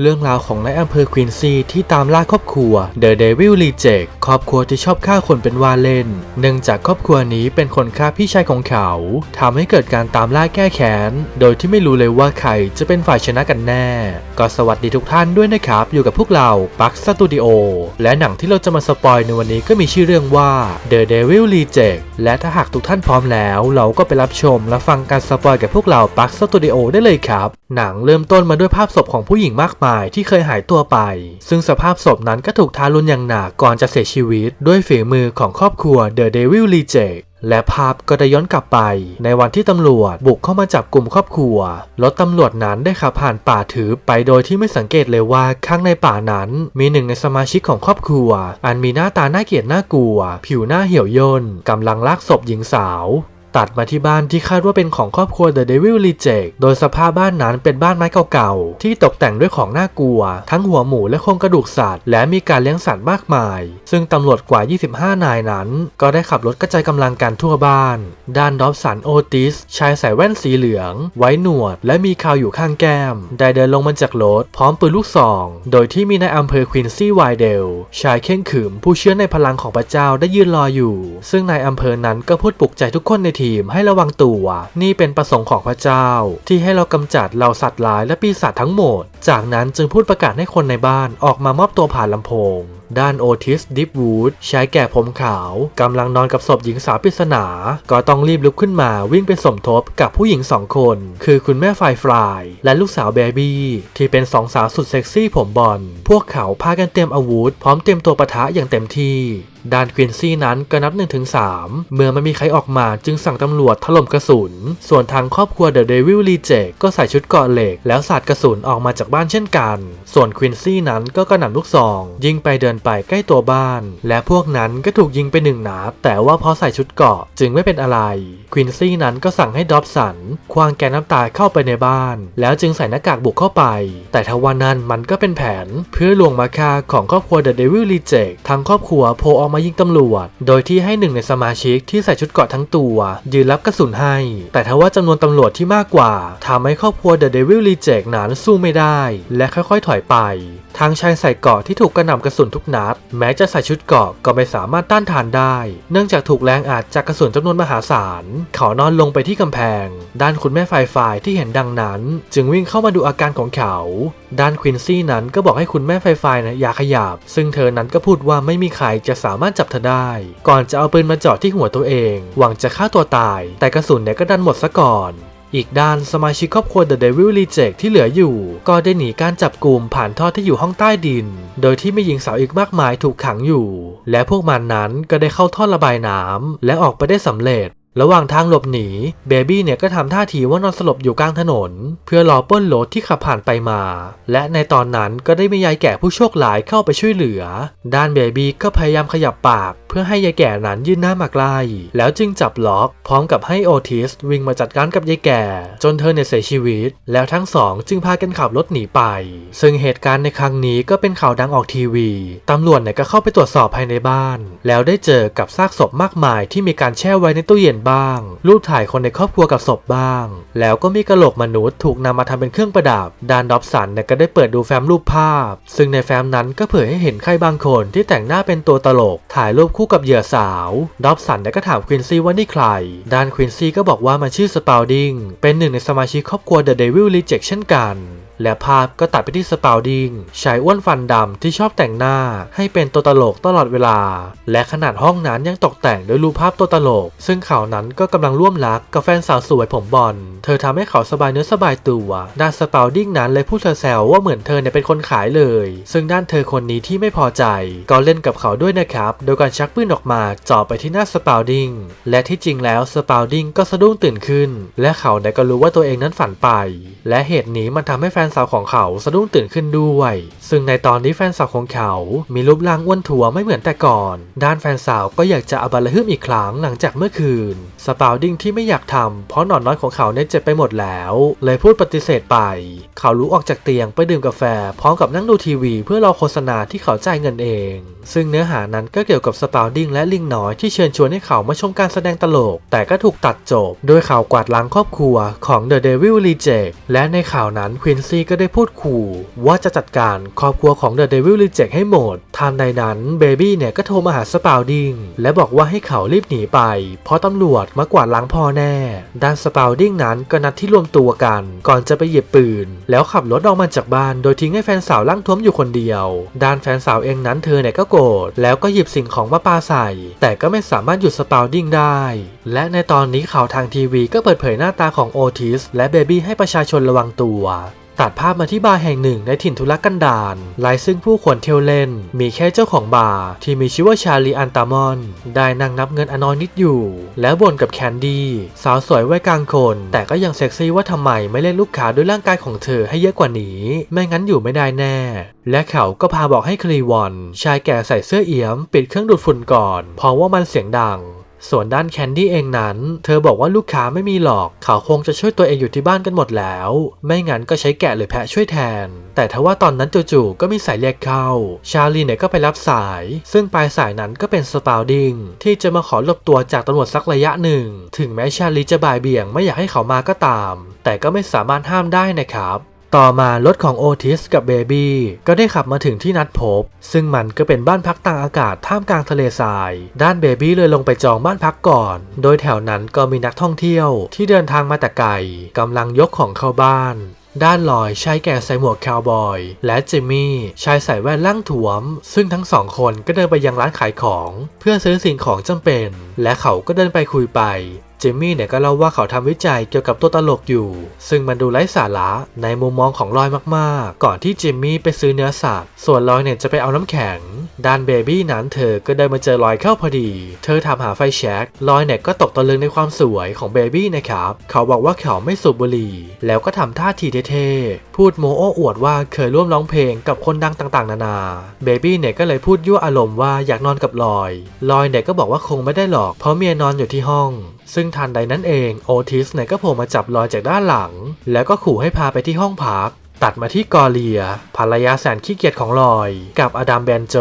เรื่องราวของนายอำเภอควีนซีที่ตามล่าครอบครัว The Devil Reject ครอบครัวที่ชอบฆ่าคนเป็นว่าเล่น เนื่องจากครอบครัวนี้เป็นคนฆ่าพี่ชายของเขาทำให้เกิดการตามล่าแก้แค้น โดยที่ไม่รู้เลยว่าใครจะเป็นฝ่ายชนะกันแน่ ก็สวัสดีทุกท่านด้วยนะครับ อยู่กับพวกเราปักสตูดิโอและหนังที่เราจะมาสปอยในวันนี้ก็มีชื่อเรื่องว่า The Devil Reject และถ้าหากทุกท่านพร้อมแล้ว เราก็ไปรับชมและฟังการสปอยกับพวกเราปักสตูดิโอได้เลยครับ หนังเริ่มต้นมาด้วยภาพศพของผู้หญิงมากมายที่เคยหายตัวไป ซึ่งสภาพศพนั้นก็ถูกทารุณอย่างหนักก่อนจะเสียชีวิต ด้วยฝีมือของครอบครัว The Devil Reject และภาพก็ได้ย้อนกลับไป ในวันที่ตำรวจบุกเข้ามาจับกลุ่มครอบครัวรถตำรวจนั้นได้ขับผ่านป่าถือไปโดยที่ไม่สังเกตเลยว่าข้างในป่านั้น มีหนึ่งในสมาชิกของครอบครัว อันมีหน้าตาน่าเกลียดน่ากลัว ผิวหน้าเหี่ยวย่นกำลังลากศพหญิงสาว ตัดมาที่บ้านที่คาดว่าเป็นของครอบครัว The Devil Reject โดยสภาพบ้านนั้นเป็นบ้านไม้เก่าๆ ที่ตกแต่งด้วยของน่ากลัว ทั้งหัวหมูและโครงกระดูกสัตว์ และมีการเลี้ยงสัตว์มากมาย ซึ่งตำรวจกว่า 25 นายนั้น ก็ได้ขับรถกระจายกำลังกันทั่วบ้าน ด้านดอบสันโอติสชายใส่แว่นสีเหลือง ไว้หนวด และมีคาวอยู่ข้างแก้ม ได้เดินลงมาจากรถพร้อมปืนลูกซอง โดยที่มีนายอำเภอควินซี่ไวเดลชายเข่งขรึมผู้เชื่อในพลังของพระเจ้าได้ยืนรออยู่ ซึ่งนายอำเภอนั้นก็พูดปลุกใจทุกคนในทีมให้ระวังตัว นี่เป็นประสงค์ของพระเจ้า ที่ให้เรากำจัดเหล่าสัตว์ร้ายและปีศาจทั้งหมด จากนั้นจึงพูดประกาศให้คนในบ้านออกมามอบตัวผ่านลำโพง ด้านโอทิสดิฟวูดชายแก่ผมขาวกำลังนอนกับศพหญิงสาวปริศนา ก็ต้องรีบลุกขึ้นมาวิ่งไปสมทบกับผู้หญิงสองคน คือคุณแม่ฝ่ายฟราย และลูกสาวเบบี้ที่เป็นสองสาวสุดเซ็กซี่ผมบอล พวกเขาพากันเตรียมอาวุธ พร้อมเตรียมตัวปะทะอย่างเต็มที่ด้านควินซี่นั้นก็นับ1-3 เมื่อไม่มีใครออกมาจึงสั่งตำรวจถล่มกระสุน ส่วนทางครอบครัว The Devil Reject ก็ใส่ชุดเกราะเหล็ก แล้วสาดกระสุนออกมาจากบ้านเช่นกัน ส่วนควินซี่นั้นก็กระหน่ำลูกซอง ยิงไปเดินไปใกล้ตัวบ้าน และพวกนั้นก็ถูกยิงไปหนึ่งนัดแต่ว่าพอใส่ชุดเกราะจึงไม่เป็นอะไรควินซี่นั้นก็สั่งให้ดอบสันควางแกนน้ำตาเข้าไปในบ้าน แล้วจึงใส่หน้ากากบุกเข้าไป แต่ทว่านั้นมันก็เป็นแผนเพื่อลวงมาฆ่าของครอบครัว The Devil Reject ทางครอบครัวโผล่ออกมายิงตำรวจ โดยที่ให้หนึ่งในสมาชิกที่ใส่ชุดเกราะทั้งตัวยืนรับกระสุนให้ แต่ทว่าจำนวนตำรวจที่มากกว่าทำให้ครอบครัว The Devil Reject นั้นสู้ไม่ได้ และค่อยๆถอยไปทางชายใส่เกาะที่ถูกกระหน่ำกระสุนทุกนัด แม้จะใส่ชุดเกาะก็ไม่สามารถต้านทานได้ เนื่องจากถูกแรงอัดจากกระสุนจำนวนมหาศาล เขานอนลงไปที่กำแพง ด้านคุณแม่ฝ่ายฝ่ายที่เห็นดังนั้น จึงวิ่งเข้ามาดูอาการของเขา ด้านควินซี่นั้นก็บอกให้คุณแม่ฝ่ายฝ่ายนะอย่าขยับ ซึ่งเธอนั้นก็พูดว่าไม่มีใครจะสามารถจับเธอได้ ก่อนจะเอาปืนมาจ่อที่หัวตัวเอง หวังจะฆ่าตัวตาย แต่กระสุนเนี่ยก็ดันหมดซะก่อน อีกด้านสมาชิกครอบครัว The Devil Reject ที่เหลืออยู่ ก็ได้หนีการจับกลุ่มผ่านท่อที่อยู่ห้องใต้ดิน โดยที่มีหญิงสาวอีกมากมายถูกขังอยู่ และพวกมันนั้นก็ได้เข้าท่อระบายน้ำและออกไปได้สำเร็จ ระหว่างทางหลบหนีเบบี้เนี่ยก็ทำท่าทีว่านอนสลบอยู่กลางถนน เพื่อรอป้นรถที่ขับผ่านไปมา และในตอนนั้นก็ได้มียายแก่ผู้โชคร้ายเข้าไปช่วยเหลือ ด้านเบบี้ก็พยายามขยับปาก เพื่อให้ยายแก่นั้นยื่นหน้ามาใกล้แล้วจึงจับล็อก พร้อมกับให้โอทิสวิ่งมาจัดการกับยายแก่ จนเธอเนี่ยเสียชีวิต แล้วทั้งสองจึงพากันขับรถหนีไป ซึ่งเหตุการณ์ในครั้งนี้ก็เป็นข่าวดังออกทีวีตำรวจเนี่ยก็เข้าไปตรวจสอบภายในบ้าน แล้วได้เจอกับซากศพมากมายที่มีการแช่ไว้ในตู้เย็นบ้าง รูปถ่ายคนในครอบครัวกับศพบ้าง แล้วก็มีกระโหลกมนุษย์ถูกนำมาทำเป็นเครื่องประดับ ดานดอบสันเนี่ยก็ได้เปิดดูแฟ้มรูปภาพ ซึ่งในแฟ้มนั้นก็เผยให้เห็นใครบางคนที่แต่งหน้าเป็นตัวตลก ถ่ายรูปคู่กับเหยื่อสาว ดอบสันเนี่ยก็ถามควินซี่ว่านี่ใคร ด้านควินซี่ก็บอกว่ามันชื่อสปาวดิง เป็นหนึ่งในสมาชิกครอบครัว The Devil Reject เช่นกัน และภาพก็ตัดไปที่สปาวดิงชายอ้วนฟันดำที่ชอบแต่งหน้า ให้เป็นตัวตลกตลอดเวลา และขนาดห้องนั้นยังตกแต่งด้วยรูปภาพตัวตลก ซึ่งเขานั้นก็กำลังร่วมรักกับแฟนสาวสวยผมบอล เธอทำให้เขาสบายเนื้อสบายตัว ด้านสปาวดิงนั้นเลยพูดแซวว่าเหมือนเธอเนี่ยเป็นคนขายเลย ซึ่งด้านเธอคนนี้ที่ไม่พอใจ ก็เล่นกับเขาด้วยนะครับ โดยการชักปืนออกมาจ่อไปที่หน้าสปาวดิงและที่จริงแล้วสปาวดิงก็สะดุ้งตื่นขึ้น และเขาเนี่ยก็รู้ว่าตัวเองนั้นฝันไป และเหตุนี้มันทำให้แฟนสาวของเขาสะดุ้งตื่นขึ้นด้วย ซึ่งในตอนนี้แฟนสาวของเขา มีรูปร่างอ้วนถัวไม่เหมือนแต่ก่อน ด้านแฟนสาวก็อยากจะอบาระฮึมอีกครั้งหลังจากเมื่อคืน สปาวดิงที่ไม่อยากทำเพราะหนอนน้อยของเขาเนี่ยเจ็บไปหมดแล้ว เลยพูดปฏิเสธไป เขาลุกออกจากเตียงไปดื่มกาแฟ พร้อมกับนั่งดูทีวีเพื่อรอโฆษณาที่เขาจ่ายเงินเอง ซึ่งเนื้อหานั้นก็เกี่ยวกับสปาวดิงและลิงน้อยที่เชิญชวนให้เขามาชมการแสดงตลก แต่ก็ถูกตัดจบ โดยข่าวกวาดล้างครอบครัวของ The Devil Reject และในข่าวนั้นควินซี่ก็ได้พูดขู่ว่าจะจัดการครอบครัวของ The Devil Reject ให้หมดทันใดนั้นเบบี้เนี่ยก็โทรมาหาสปาวดิงและบอกว่าให้เขารีบหนีไป เพราะตำรวจมากวาดล้างพ่อแน่ ด้านสปาวดิงนั้นก็นัดที่รวมตัวกัน ก่อนจะไปหยิบปืน แล้วขับรถออกมาจากบ้านโดยทิ้งให้แฟนสาวล่างท้วมอยู่คนเดียว ด้านแฟนสาวเองนั้นเธอเนี่ยก็โกรธแล้วก็หยิบสิ่งของมาปาใส่ แต่ก็ไม่สามารถหยุดสปาวดิงได้ และในตอนนี้ข่าวทางทีวีก็เปิดเผยหน้าตาของโอทิสและเบบี้ให้ประชาชนระวังตัว ตัดภาพมาที่บาร์แห่งหนึ่งในถิ่นทุรกันดารหลายซึ่งผู้คนเที่ยวเล่น มีแค่เจ้าของบาร์ที่มีชื่อว่าชาลีอันตามอน ได้นั่งนับเงินอนอยนิดอยู่ แล้วบ่นกับแคนดี้สาวสวยวัยกลางคน แต่ก็ยังเซ็กซี่ว่าทำไมไม่เล่นลูกค้าด้วยร่างกายของเธอให้เยอะกว่านี้ ไม่งั้นอยู่ไม่ได้แน่ และเขาก็พาบอกให้คลีวอน ชายแก่ใส่เสื้อเอี่ยม ปิดเครื่องดูดฝุ่นก่อนเพราะว่ามันเสียงดัง ส่วนด้านแคนดี้เองนั้น เธอบอกว่าลูกค้าไม่มีหรอก เขาคงจะช่วยตัวเองอยู่ที่บ้านกันหมดแล้ว ไม่งั้นก็ใช้แกะหรือแพะช่วยแทน แต่ทว่าตอนนั้นจู่ๆก็มีสายเรียกเข้า ชาลีเนี่ยก็ไปรับสาย ซึ่งปลายสายนั้นก็เป็นสปาวดิงที่จะมาขอหลบตัวจากตำรวจสักระยะหนึ่ง ถึงแม้ชาลีจะบ่ายเบี่ยงไม่อยากให้เขามาก็ตาม แต่ก็ไม่สามารถห้ามได้นะครับ ต่อมารถของโอทิสกับเบบี้ก็ได้ขับมาถึงที่นัดพบ ซึ่งมันก็เป็นบ้านพักต่างอากาศท่ามกลางทะเลทราย ด้านเบบี้เลยลงไปจองบ้านพักก่อน โดยแถวนั้นก็มีนักท่องเที่ยวที่เดินทางมาแต่ไกลกำลังยกของเข้าบ้านด้านลอยชายแก่ใส่หมวกคาวบอย และจิมมี่ชายใส่แว่นล่างถวม ซึ่งทั้งสองคนก็เดินไปยังร้านขายของ เพื่อซื้อสิ่งของจำเป็น และเขาก็เดินไปคุยไป จิมมี่เนี่ยก็เล่าว่าเขาทำวิจัยเกี่ยวกับตัวตลกอยู่ ซึ่งมันดูไร้สาระในมุมมองของลอยมากๆ ก่อนที่จิมมี่ไปซื้อเนื้อสัตว์ ส่วนลอยเนี่ยจะไปเอาน้ำแข็ง ด้านเบบี้นั้นเธอก็ได้มาเจอลอยเข้าพอดี เธอถาหาไฟแช็กลอยเนี่ยก็ตกตะลึงในความสวยของเบบี้นะครับ เขาบอกว่าเขาไม่สูบบุหรี่ แล้วก็ทำท่าทีเท่ๆ พูดโมโอ้อวดว่าเคยร่วมร้องเพลงกับคนดังต่างๆ นานา เบบี้เนี่ยก็เลยพูดยั่วอารมณ์ว่าอยากนอนกับลอย ลอยเนี่ยก็บอกว่าคงไม่ได้หรอก เพราะเมียนอนอยู่ที่ห้อง ซึ่งทันใดนั้นเองโอทิสเนี่ยก็โผล่มาจับลอยจากด้านหลัง แล้วก็ขู่ให้พาไปที่ห้องพักตัดมาที่กอเลีย ภรรยาแสนขี้เกียจของลอย กับอดัมแบนโจ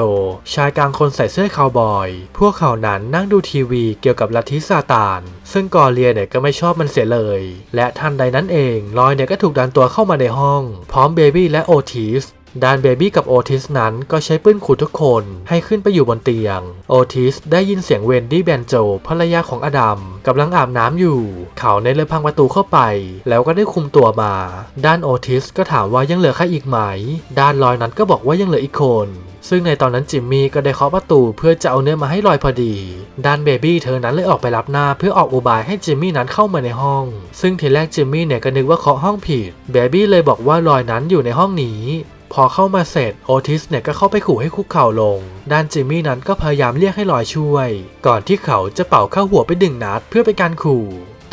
ชายกลางคนใส่เสื้อคาวบอย พวกเขานั้นนั่งดูทีวีเกี่ยวกับลัทธิซาตาน ซึ่งกอเลียเนี่ยก็ไม่ชอบมันเสียเลย และทันใดนั้นเองลอยเนี่ยก็ถูกดันตัวเข้ามาในห้อง พร้อมเบบี้และโอทิส ด้านเบบี้กับโอทิสนั้นก็ใช้ปืนขู่ทุกคนให้ขึ้นไปอยู่บนเตียง โอทิสได้ยินเสียงเวนดี้แบนโจภรรยาของอดัมกำลังอาบน้ำอยู่ เขาในเลยพังประตูเข้าไป แล้วก็ได้คุมตัวมา ด้านโอทิสก็ถามว่ายังเหลือใครอีกไหม ด้านลอยนั้นก็บอกว่ายังเหลืออีกคนซึ่งในตอนนั้นจิมมี่ก็ได้เคาะประตูเพื่อจะเอาเนื้อมาให้ลอยพอดี ด้านเบบี้เธอนั้นเลยออกไปรับหน้าเพื่อออกอุบายให้จิมมี่นั้นเข้ามาในห้อง ซึ่งทีแรกจิมมี่เนี่ยก็นึกว่าเคาะห้องผิด เบบี้เลยบอกว่าลอยนั้นอยู่ในห้องนี้ พอเข้ามาเสร็จโอทิสเนี่ยก็เข้าไปขู่ให้คุกเข่าลง ด้านจิมมี่นั้นก็พยายามเรียกให้ลอยช่วย ก่อนที่เขาจะเป่าเข้าหัวไปดึงนัดเพื่อเป็นการขู่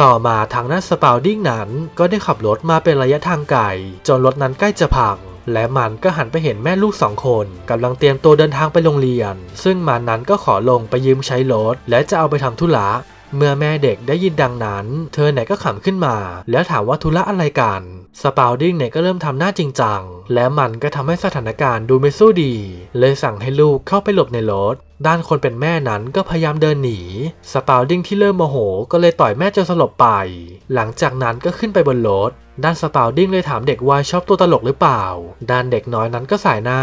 ต่อมาทางนั้นสปาวดิ้งนั้นก็ได้ขับรถมาเป็นระยะทางไกลจนรถนั้นใกล้จะพังและมันก็หันไปเห็นแม่ลูกสองคนกำลังเตรียมตัวเดินทางไปโรงเรียน ซึ่งมันนั้นก็ขอลงไปยืมใช้รถและจะเอาไปทำธุระ เมื่อแม่เด็กได้ยินดังนั้น เธอไหนก็ขำขึ้นมา แล้วถามว่าธุระอะไรกันสปาวดิ้งเนี่ยก็เริ่มทำหน้าจริงจัง และมันก็ทำให้สถานการณ์ดูไม่สู้ดี เลยสั่งให้ลูกเข้าไปหลบในรถ ด้านคนเป็นแม่นั้นก็พยายามเดินหนี สปาวดิ้งที่เริ่มโมโห ก็เลยต่อยแม่จนสลบไป หลังจากนั้นก็ขึ้นไปบนรถ ด้านสปาวดิ้งเลยถามเด็กว่าชอบตัวตลกหรือเปล่า ด้านเด็กน้อยนั้นก็สายหน้า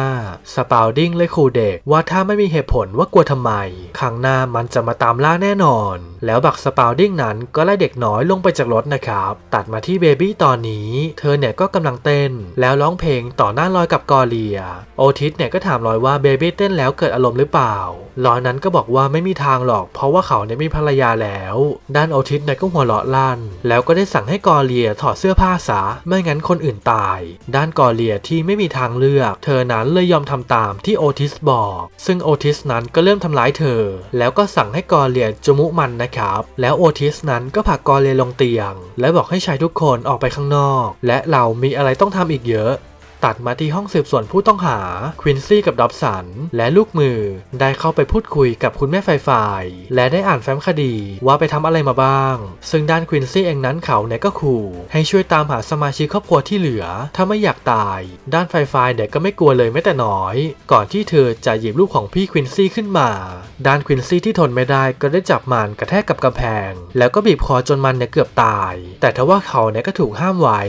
สปาวดิ้งเลยขู่เด็กว่าถ้าไม่มีเหตุผลว่ากลัวทำไม ครั้งหน้ามันจะมาตามล่าแน่นอน แล้วบักสปาวดิ้งนั้นก็ไล่เด็กน้อยลงไปจากรถนะครับ ตัดมาที่เบบี้ตอนนี้ เธอเนี่ยก็กำลังเต้น แล้วร้องเพลงต่อหน้าลอยกับกอเลีย โอทิสเนี่ยก็ถามลอยว่าเบบี้เต้นแล้วเกิดอารมณ์หรือเปล่าลอยนั้นก็บอกว่าไม่มีทางหรอก เพราะว่าเขาเนี่ยมีภรรยาแล้ว ด้านโอทิสเนี่ยก็หัวเราะลั่น แล้วก็ได้สั่งให้กอเลียถอดเสื้อผ้าซะ ไม่งั้นคนอื่นตาย ด้านกอเลียที่ไม่มีทางเลือก เธอนั้นเลยยอมทำตามที่โอทิสบอก ซึ่งโอทิสนั้นก็เริ่มทำร้ายเธอ แล้วก็สั่งให้กอเลียจมุมันนะครับ แล้วโอทิสนั้นก็ผลักกอเลียลงเตียง และบอกให้ชายทุกคนออกไปข้างนอก และเรามีอะไรต้องทำอีกเยอะ ตัดมาที่ห้องสืบสวนผู้ต้องหาควินซี่กับดอบสัน และลูกมือ ได้เข้าไปพูดคุยกับคุณแม่ไฟไฟและได้อ่านแฟ้มคดีว่าไปทำอะไรมาบ้าง ซึ่งด้านควินซี่เองนั้นเขาเนี่ยก็ขู่ ให้ช่วยตามหาสมาชิกครอบครัวที่เหลือ ถ้าไม่อยากตาย ด้านไฟไฟเนี่ยก็ไม่กลัวเลยแม้แต่น้อย ก่อนที่เธอจะหยิบลูกของพี่ควินซี่ขึ้นมา ด้านควินซี่ที่ทนไม่ได้ก็ได้จับมันกระแทกกับกำแพง แล้วก็บีบคอจนมันเนี่ยเกือบตาย แต่ทว่าเขาเนี่ยก็ถูกห้ามไว้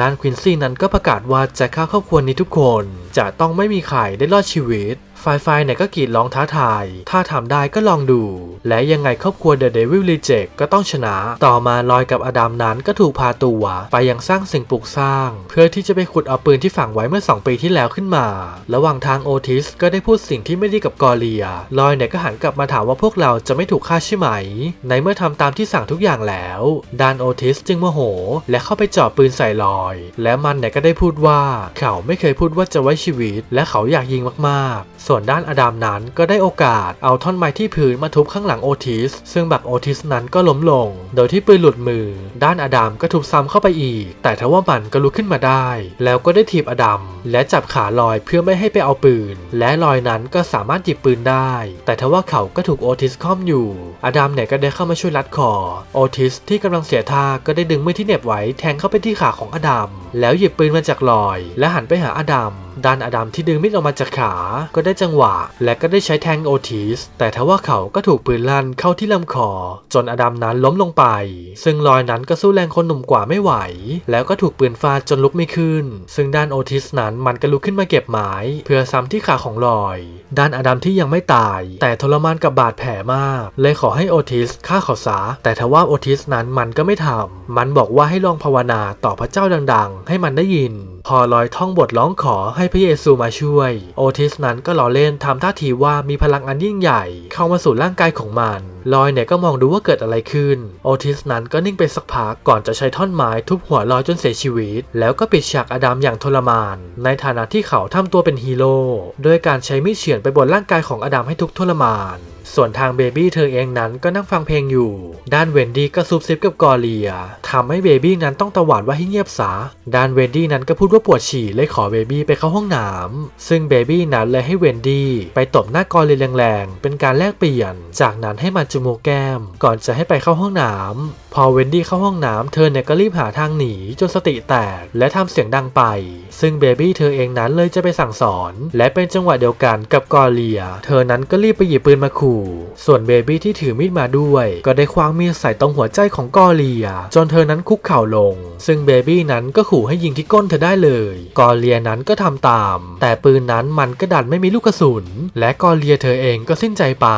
ด้านควินซี่นั้นก็ประกาศว่าจะฆ่าครอบครัวนี้ทุกคนจะต้องไม่มีใครได้รอดชีวิต ไฟไฟเนี่ยก็กรีดร้องท้าทาย ถ้าทำได้ก็ลองดู และยังไงครอบครัวเดอะเดวิลรีเจกก็ต้องชนะ ต่อมาลอยกับอดัมนั้นก็ถูกพาตัวไปยังสร้างสิ่งปลูกสร้าง เพื่อที่จะไปขุดเอาปืนที่ฝังไว้เมื่อ 2 ปีที่แล้วขึ้นมา ระหว่างทางโอทิสก็ได้พูดสิ่งที่ไม่ดีกับกอเลีย ลอยเนี่ยก็หันกลับมาถามว่าพวกเราจะไม่ถูกฆ่าใช่ไหม ในเมื่อทำตามที่สั่งทุกอย่างแล้วดานโอทิสจึงโมโห และเข้าไปจ่อปืนใส่ลอย และมันเนี่ยก็ได้พูดว่า เขาไม่เคยพูดว่าจะไว้ชีวิต และเขาอยากยิงมากๆ ส่วนด้านอดัมนั้นก็ได้โอกาสเอาท่อนไม้ที่พื้นมาทุบข้างหลังโอทิส ซึ่งแบบโอทิสนั้นก็ล้มลง โดยที่ปืนหลุดมือ ด้านอดัมก็ถูกซ้ำเข้าไปอีก แต่ทว่ามันก็ลุกขึ้นมาได้ แล้วก็ได้ถีบอดัมและจับขาลอยเพื่อไม่ให้ไปเอาปืน และลอยนั้นก็สามารถหยิบปืนได้ แต่ทว่าเขาก็ถูกโอทิสค้อมอยู่ อดัมเนี่ยก็ได้เข้ามาช่วยรัดคอ โอทิสที่กำลังเสียท่าก็ได้ดึงมือที่เหน็บไว้แทงเข้าไปที่ขาของอดัมแล้วหยิบปืนมาจากลอย และหันไปหาอดัม ด้านอดัมที่ดึงมีดออกมาจากขา ก็ได้จังหวะ และก็ได้ใช้แทงโอทิส แต่ทว่าเขาก็ถูกปืนลั่นเข้าที่ลำคอ จนอดัมนั้นล้มลงไป ซึ่งลอยนั้นก็สู้แรงคนหนุ่มกว่าไม่ไหว แล้วก็ถูกปืนฟาดจนลุกไม่ขึ้น ซึ่งด้านโอทิสนั้นมันก็ลุกขึ้นมาเก็บไม้เพื่อซ้ำที่ขาของลอย ด้านอดัมที่ยังไม่ตาย แต่ทรมานกับบาดแผลมาก เลยขอให้โอทิสฆ่าเขาซะแต่ทว่าโอทิสนั้นมันก็ไม่ทำมันบอกว่าให้ลองภาวนาต่อพระเจ้าดัง ๆ ให้มันได้ยิน พอลอยท่องบทร้องขอให้พระเยซูมาช่วย โอทิสนั้นก็ล้อเล่นทำท่าทีว่ามีพลังอันยิ่งใหญ่ เข้ามาสู่ร่างกายของมัน ลอยเนี่ยก็มองดูว่าเกิดอะไรขึ้น โอทิสนั้นก็นิ่งไปสักพักก่อนจะใช้ท่อนไม้ทุบหัวลอยจนเสียชีวิต แล้วก็ปิดฉากอดัมอย่างทรมาน ในฐานะที่เขาทำตัวเป็นฮีโร่ด้วยการใช้มีดเฉือนไปบนร่างกายของอดัมให้ทุกทรมาน ส่วนทางเบบี้เธอเองนั้นก็นั่งฟังเพลงอยู่ ด้านเวนดี้ก็ซุบซิบกับกอเลียทำให้เบบี้นั้นต้องตะหวาดว่าให้เงียบซะด้านเวนดี้นั้นก็พูดว่าปวดฉี่เลยขอเบบี้ไปเข้าห้องน้ำซึ่งเบบี้นั้นเลยให้เวนดี้ไปตบหน้ากอเลียแรงๆ เป็นการแลกเปลี่ยน จากนั้นให้มันจมูกแก้ม ก่อนจะให้ไปเข้าห้องน้ำพอเวนดี้เข้าห้องน้ำเธอเนี่ยก็รีบหาทางหนีจนสติแตกและทำเสียงดังไป ซึ่งเบบี้เธอเองนั้นเลยจะไปสั่งสอน และเป็นจังหวะเดียวกันกับกอเลีย เธอนั้นก็รีบไปหยิบปืนมาขู่ส่วนเบบี้ที่ถือมีดมาด้วย ก็ได้คว้างมีดใส่ตรงหัวใจของกอเลีย จนเธอนั้นคุกเข่าลง ซึ่งเบบี้นั้นก็ขู่ให้ยิงที่ก้นเธอได้เลย กอเลียนั้นก็ทำตาม แต่ปืนนั้นมันก็ดันไม่มีลูกกระสุน และกอเลียเธอเองก็สิ้นใจไป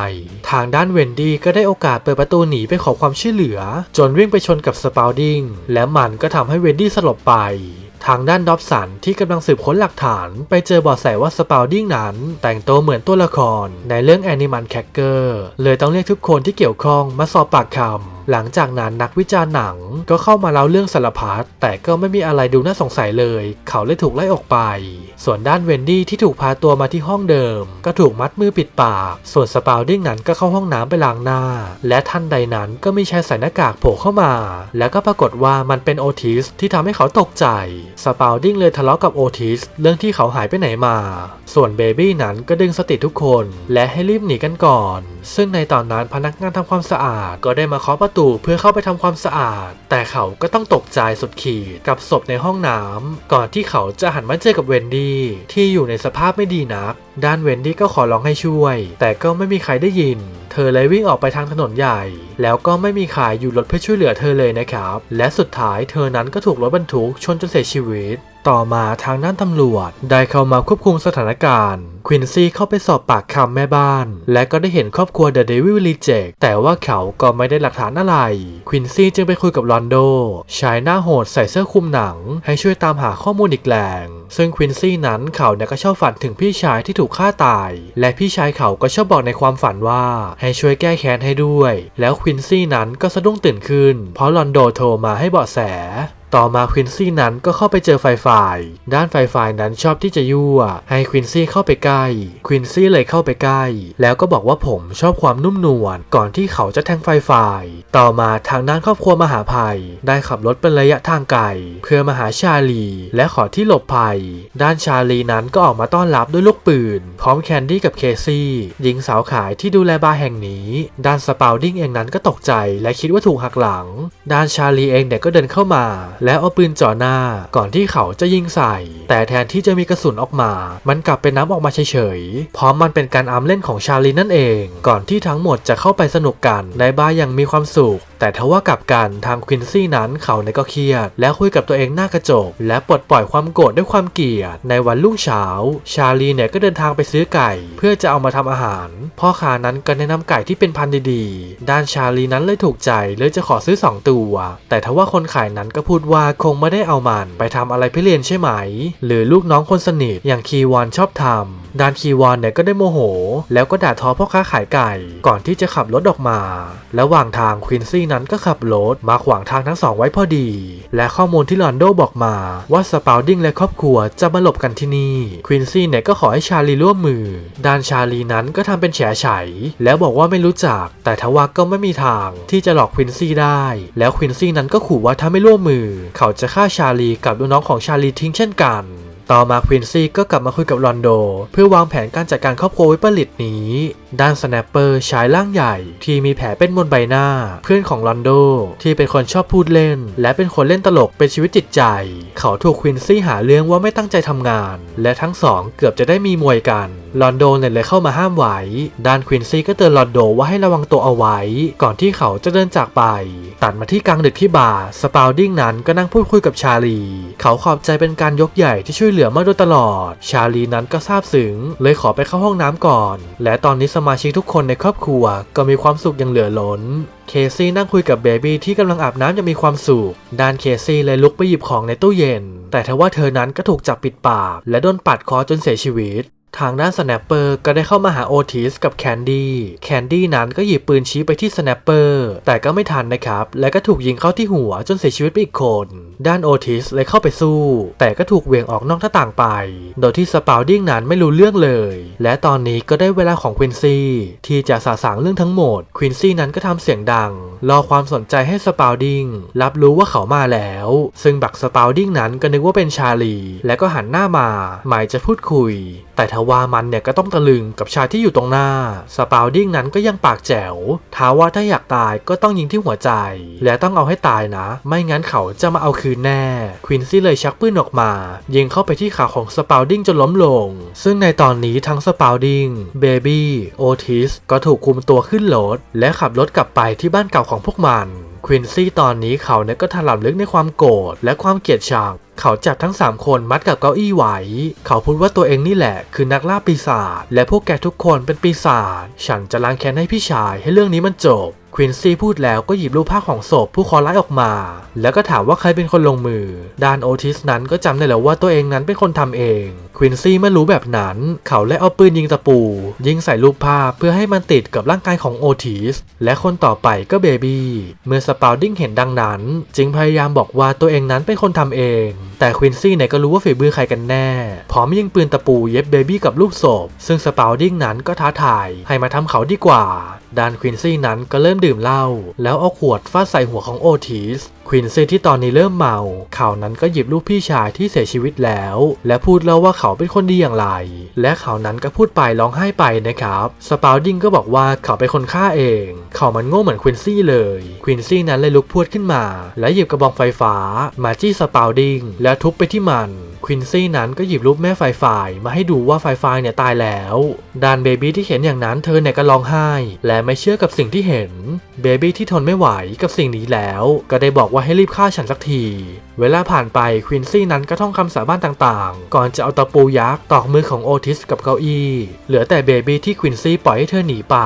ทางด้านเวนดี้ก็ได้โอกาสเปิดประตูหนีไปขอความช่วยเหลือ จนวิ่งไปชนกับสปาวดิงและมันก็ทำให้เวนดี้สลบไป ทางด้านดอบสันที่กำลังสืบค้นหลักฐาน ไปเจอเบาะแสว่าสปาวดิ้งนั้น แต่งตัวเหมือนตัวละครในเรื่องแอนิมันแคคเกอร์เลยต้องเรียกทุกคนที่เกี่ยวข้องมาสอบปากคำหลังจากนั้นนักวิจารณ์หนังก็เข้ามาเล่าเรื่องสารพัดแต่ก็ไม่มีอะไรดูน่าสงสัยเลย เขาเลยถูกไล่ออกไป ส่วนด้านเวนดี้ที่ถูกพาตัวมาที่ห้องเดิม ก็ถูกมัดมือปิดปาก ส่วนสปาวดิ้งนั้นก็เข้าห้องน้ำไปล้างหน้า และทันใดนั้นก็มีชายใส่หน้ากากโผล่เข้ามา แล้วก็ปรากฏว่ามันเป็นโอทิสที่ทำให้เขาตกใจ สปาวดิ้งเลยทะเลาะกับโอทิสเรื่องที่เขาหายไปไหนมา ส่วนเบบี้นั้นก็ดึงสติทุกคน และให้รีบหนีกันก่อน ซึ่งในตอนนั้นพนักงานทำความสะอาดก็ได้มาเคาะประตูเพื่อเข้าไปทำความสะอาด แต่เขาก็ต้องตกใจสุดขีดกับศพในห้องน้ำก่อนที่เขาจะหันมาเจอกับเวนดี้ที่อยู่ในสภาพไม่ดีนัก ด้านเวนดี้ก็ขอร้องให้ช่วย แต่ก็ไม่มีใครได้ยิน เธอเลยวิ่งออกไปทางถนนใหญ่ แล้วก็ไม่มีใครอยู่รถเพื่อช่วยเหลือเธอเลยนะครับ และสุดท้ายเธอนั้นก็ถูกรถบรรทุกชนจนเสียชีวิต ต่อมาทางด้านตำรวจ ได้เข้ามาควบคุมสถานการณ์ควินซี่เข้าไปสอบปากคำแม่บ้าน และก็ได้เห็นครอบครัวเดอะเดวิลรีเจกแต่ว่าเขาก็ไม่ได้หลักฐานอะไรควินซี่จึงไปคุยกับลอนโดชายหน้าโหดใส่เสื้อคลุมหนัง ให้ช่วยตามหาข้อมูลอีกแรงซึ่งควินซี่นั้นเขาเนี่ยก็ชอบฝันถึงพี่ชายที่ถูกฆ่าตาย และพี่ชายเขาก็ชอบบอกในความฝันว่าให้ช่วยแก้แค้นให้ด้วย แล้วควินซี่นั้นก็สะดุ้งตื่นขึ้น เพราะลอนโดโทรมาให้เบาะแส ต่อมาควินซี่นั้นก็เข้าไปเจอไฟไฟด้านไฟไฟนั้นชอบที่จะยั่ว ให้ควินซี่เข้าไปใกล้ควินซี่เลยเข้าไปใกล้ แล้วก็บอกว่าผมชอบความนุ่มนวลก่อนที่เขาจะแทงไฟไฟต่อมาทางด้านครอบครัวมหาภัย ได้ขับรถเป็นระยะทางไกลเพื่อมาหาชาลี และขอที่หลบภัย ด้านชาลีนั้นก็ออกมาต้อนรับด้วยลูกปืน พร้อมแคนดี้กับเคซี่หญิงสาวขายที่ดูแลบาร์แห่งนี้ ด้านสปาวดิ้งเองนั้นก็ตกใจ และคิดว่าถูกหักหลัง ด้านชาลีเองเด็กก็เดินเข้ามาแล้วเอาปืนจ่อหน้าก่อนที่เขาจะยิงใส่ แต่แทนที่จะมีกระสุนออกมา มันกลับเป็นน้ำออกมาเฉยๆ พร้อมันเป็นการอำเล่นของชาลีนั่นเอง ก่อนที่ทั้งหมดจะเข้าไปสนุกกันในบาร์อย่างมีความสุข แต่ทว่ากลับกันทางควินซี่นั้นเขาเนี่ยก็เครียด และคุยกับตัวเองหน้ากระจก และปลดปล่อยความโกรธด้วยความเกลียด ในวันรุ่งเช้า ชาลีเนี่ยก็เดินทางไปซื้อไก่ เพื่อจะเอามาทำอาหาร พ่อค้านั้นก็แนะนำไก่ที่เป็นพันธุ์ดีๆ ด้านชาลีนั้นเลยถูกใจเลยจะขอซื้อ 2 ตัว แต่ทว่าคนขายนั้นก็พูดว่าคงไม่ได้เอามันไปทำอะไรพื่เรียนใช่ไหม หรือลูกน้องคนสนิทอย่างคีวอนชอบทำด้านคีวอนเนี่ยก็ได้โมโห แล้วก็ด่าทอพ่อค้าขายไก่ ก่อนที่จะขับรถออกมา ระหว่างทางควินซี่นั้นก็ขับรถมาขวางทางทั้งสองไว้พอดี และข้อมูลที่ลอนโดบอกมาว่าสปาวดิงและครอบครัวจะมาหลบกันที่นี่ควินซี่เนี่ยก็ขอให้ชาลีร่วมมือ ด้านชาลีนั้นก็ทำเป็นแฉไฉแล้วบอกว่าไม่รู้จัก แต่ทว่าก็ไม่มีทางที่จะหลอกควินซี่ได้ แล้วควินซี่นั้นก็ขู่ว่าถ้าไม่ร่วมมือ เขาจะฆ่าชาลีกับลูกน้องของชาลีทิ้งเช่นกัน ต่อมาควินซี่ก็กลับมาคุยกับลอนโด เพื่อวางแผนการจัดการครอบครัววิปริตนี้ ด้านสแนปเปอร์ชายร่างใหญ่ ที่มีแผลเป็นบนใบหน้า เพื่อนของลอนโด ที่เป็นคนชอบพูดเล่น และเป็นคนเล่นตลกเป็นชีวิตจิตใจ เขาถูกควินซี่หาเรื่องว่าไม่ตั้งใจทำงาน และทั้งสองเกือบจะได้มีมวยกัน ลอนโดเนี่ยเลยเข้ามาห้ามไว้ด้านควินซี่ก็เตือนลอนโดว่าให้ระวังตัวเอาไว้ ก่อนที่เขาจะเดินจากไป ตัดมาที่กลางดึกที่บาร์สปาวดิ้งนั้นก็นั่งพูดคุยกับชาลี เขาขอบใจเป็นการยกใหญ่ที่ช่วยเหลือมาโดยตลอด ชาลีนั้นก็ซาบซึ้งเลยขอไปเข้าห้องน้ำก่อน และตอนนี้สมาชิกทุกคนในครอบครัว ก็มีความสุขอย่างเหลือล้นเคซี่นั่งคุยกับเบบี้ที่กำลังอาบน้ำอย่างมีความสุข ด้านเคซี่เลยลุกไปหยิบของในตู้เย็น แต่ทว่าเธอนั้นก็ถูกจับปิดปาก และโดนปัดคอจนเสียชีวิต ทางด้านสแนปเปอร์ก็ได้เข้ามาหาโอทิสกับแคนดี้แคนดี้นั้นก็หยิบปืนชี้ไปที่สแนปเปอร์แต่ก็ไม่ทันนะครับ และก็ถูกยิงเข้าที่หัวจนเสียชีวิตไปอีกคน ด้านโอทิสเลยเข้าไปสู้ แต่ก็ถูกเวียงออกนอกหน้าต่างไป โดยที่สปาวดิ้งนั้นไม่รู้เรื่องเลย และตอนนี้ก็ได้เวลาของควินซี่ที่จะสาสางเรื่องทั้งหมดควินซี่นั้นก็ทำเสียงดัง รอความสนใจให้สปาวดิ้งรับรู้ว่าเขามาแล้ว ซึ่งบักสปาวดิ้งนั้นก็นึกว่าเป็นชาลี และก็หันหน้ามา หมายจะพูดคุยแต่ทว่ามันเนี่ยก็ต้องตะลึงกับชายที่อยู่ตรงหน้า สปาวดิ้งนั้นก็ยังปากแจ๋วท้าว่าถ้าอยากตายก็ต้องยิงที่หัวใจ และต้องเอาให้ตายนะ ไม่งั้นเขาจะมาเอาคืนแน่ ควินซี่เลยชักปืนออกมา ยิงเข้าไปที่ขาของสปาวดิ้งจนล้มลง ซึ่งในตอนนี้ทั้งสปาวดิ้ง เบบี้ โอทิส ก็ถูกคุมตัวขึ้นรถและขับรถกลับไปที่บ้านเก่าของพวกมัน ควินซี่ตอนนี้เขาเนี่ยก็ถลำลึกในความโกรธและความเกลียดชังเขาจับทั้ง 3 คนมัดกับเก้าอี้ไว้ เขาพูดว่าตัวเองนี่แหละ คือนักล่าปีศาจและพวกแกทุกคนเป็นปีศาจฉันจะล้างแค้นให้พี่ชายให้เรื่องนี้มันจบ ควินซี่พูดแล้วก็หยิบรูปภาพของศพผู้คอร้ายออกมา แล้วก็ถามว่าใครเป็นคนลงมือ ดานโอทิสนั้นก็จำได้แล้วว่าตัวเองนั้นเป็นคนทำเอง ควินซี่เมื่อรู้แบบนั้น เขาเลยเอาปืนยิงตะปู ยิงใส่รูปภาพเพื่อให้มันติดกับร่างกายของโอทิส และคนต่อไปก็เบบี้ เมื่อสปาวดิ้งเห็นดังนั้น จึงพยายามบอกว่าตัวเองนั้นเป็นคนทำเอง แต่ควินซี่เนี่ยก็รู้ว่าฝีมือใครกันแน่ พร้อมยิงปืนตะปูเย็บเบบี้กับลูกศพ ซึ่งสปาวดิ้งนั้นก็ท้าทายให้มาทำเขาดีกว่า ดานควินซี่นั้นก็เริ่มดื่มเหล้าแล้วเอาขวดฟาดใส่หัวของโอทิส วินซี่ที่ตอนนี้เริ่มเมา เขานั้นก็หยิบรูปพี่ชายที่เสียชีวิตแล้ว และพูดเล่าว่าเขาเป็นคนดีอย่างไร และเขานั้นก็พูดไปร้องไห้ไปนะครับสปาวดิงก็บอกว่าเขาเป็นคนฆ่าเอง เขามันโง่เหมือนควินซี่เลยควินซี่นั้นเลยลุกพรวดขึ้นมา และหยิบกระบองไฟฟ้า มาจี้สปาวดิงแล้วทุบไปที่มันควินซี่นั้นก็หยิบรูปแม่ไฟไฟมาให้ดูว่าไฟไฟเนี่ยตายแล้วดานเบบี้ที่เห็นอย่างนั้นเธอเนี่ยก็ร้องไห้ และไม่เชื่อกับสิ่งที่เห็นเบบี้ที่ทนไม่ไหวกับสิ่งนี้แล้ว ก็ได้บอกว่าให้รีบฆ่าฉันสักที เวลาผ่านไปควินซี่นั้นก็ท่องคำสาบานต่างๆ ก่อนจะเอาตะปูยักษ์ตอกมือของโอทิสกับเก้าอี้ เหลือแต่เบบี้ที่ควินซี่ปล่อยให้เธอหนีไป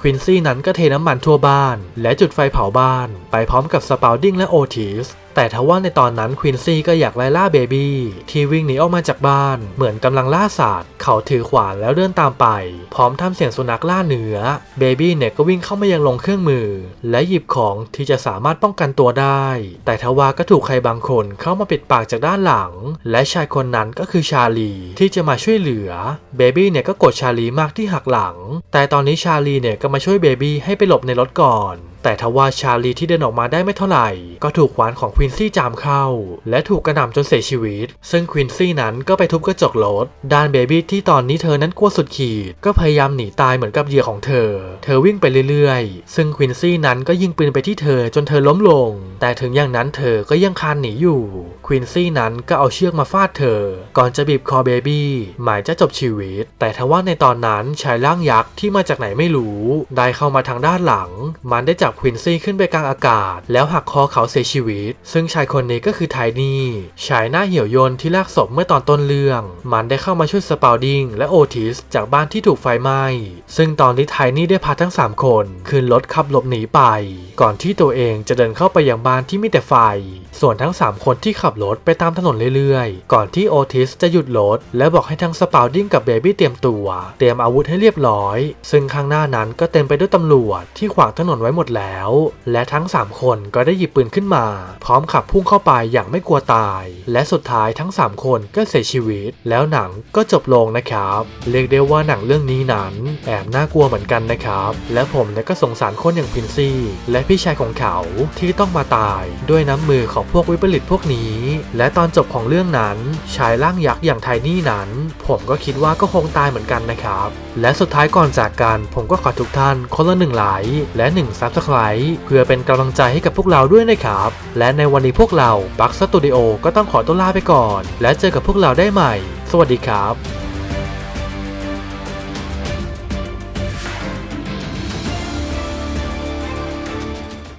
ควินซี่นั้นก็เทน้ำมันทั่วบ้าน และจุดไฟเผาบ้าน ไปพร้อมกับสปาวดิ้งและโอทิสแต่ทว่าในตอนนั้นควินซี่ก็อยากไล่ล่าเบบี้ที่วิ่งหนีออกมาจากบ้าน เหมือนกำลังล่าสัตว์เขาถือขวานแล้วเดินตามไป พร้อมทำเสียงสุนัขล่าเนื้อเบบี้เนี่ยก็วิ่งเข้ามายังลงเครื่องมือ และหยิบของที่จะสามารถป้องกันตัวได้ แต่ทว่าก็ถูกใครบางคนเข้ามาปิดปากจากด้านหลัง และชายคนนั้นก็คือชาลีที่จะมาช่วยเหลือเบบี้เนี่ยก็กรธชาลีมากที่หักหลัง แต่ตอนนี้ชาลีเนี่ยก็มาช่วยเบบี้ให้ไปหลบในรถก่อนแต่ทว่าชาลีที่เดินออกมาได้ไม่เท่าไหร่ ก็ถูกขวานของควินซี่จามเข้า และถูกกระหน่ำจนเสียชีวิต ซึ่งควินซี่นั้นก็ไปทุบกระจกรถด้านเบบี้ที่ตอนนี้เธอนั้นกลัวสุดขีด ก็พยายามหนีตายเหมือนกับเหยื่อของเธอ เธอวิ่งไปเรื่อยๆ ซึ่งควินซี่นั้นก็ยิงปืนไปที่เธอจนเธอล้มลง แต่ถึงอย่างนั้นเธอก็ยังคานหนีอยู่ควินซี่นั้นก็เอาเชือกมาฟาดเธอ ก่อนจะบีบคอเบบี้หมายจะจบชีวิต แต่ทว่าในตอนนั้นชายร่างยักษ์ที่มาจากไหนไม่รู้ ได้เข้ามาทางด้านหลัง มันได้จับควินซี่ขึ้นไปกลางอากาศ แล้วหักคอเขาเสียชีวิต ซึ่งชายคนนี้ก็คือไทนี่ชายหน้าเหี่ยวยนที่ลากศพเมื่อตอนต้นเรื่อง มันได้เข้ามาช่วยสปาวดิงและโอทิสจากบ้านที่ถูกไฟไหม้ซึ่งตอนนี้ไทนี่ได้พาทั้ง 3 คนขึ้นรถขับหลบหนีไป ก่อนที่ตัวเองจะเดินเข้าไปยังบ้านที่มีแต่ไฟ ส่วนทั้ง 3 คนที่ขับรถไปตามถนนเรื่อยๆ ก่อนที่โอทิสจะหยุดรถและบอกให้ทั้งสปาวดิงกับเบบี้เตรียมตัว เตรียมอาวุธให้เรียบร้อย ซึ่งข้างหน้านั้นก็เต็มไปด้วยตำรวจที่ขวางถนนไว้หมดแล้วและทั้ง 3 คนก็ได้หยิบปืนขึ้นมา พร้อมขับพุ่งเข้าไปอย่างไม่กลัวตาย และสุดท้ายทั้ง 3 คนก็เสียชีวิต แล้วหนังก็จบลงนะครับ เรียกได้ว่าหนังเรื่องนี้นั้นแอบน่ากลัวเหมือนกันนะครับ และผมเนี่ยก็สงสารคนอย่างพินซี่ และพี่ชายของเขาที่ต้องมาตายด้วยน้ำมือของพวกวิปริตพวกนี้ และตอนจบของเรื่องนั้นชายร่างยักษ์อย่างไทนี่นั้น ผมก็คิดว่าก็คงตายเหมือนกันนะครับ และสุดท้ายก่อนจากกัน ผมก็ขอทุกท่านคนละหนึ่งไลค์และ1นึ่งซับสไครต์เพื่อเป็นกำลังใจให้กับพวกเราด้วยนะครับ และในวันนี้พวกเราบักสตูดิโอก็ต้องขอตัวลาไปก่อน และเจอกับพวกเราได้ใหม่ สวัสดีครับ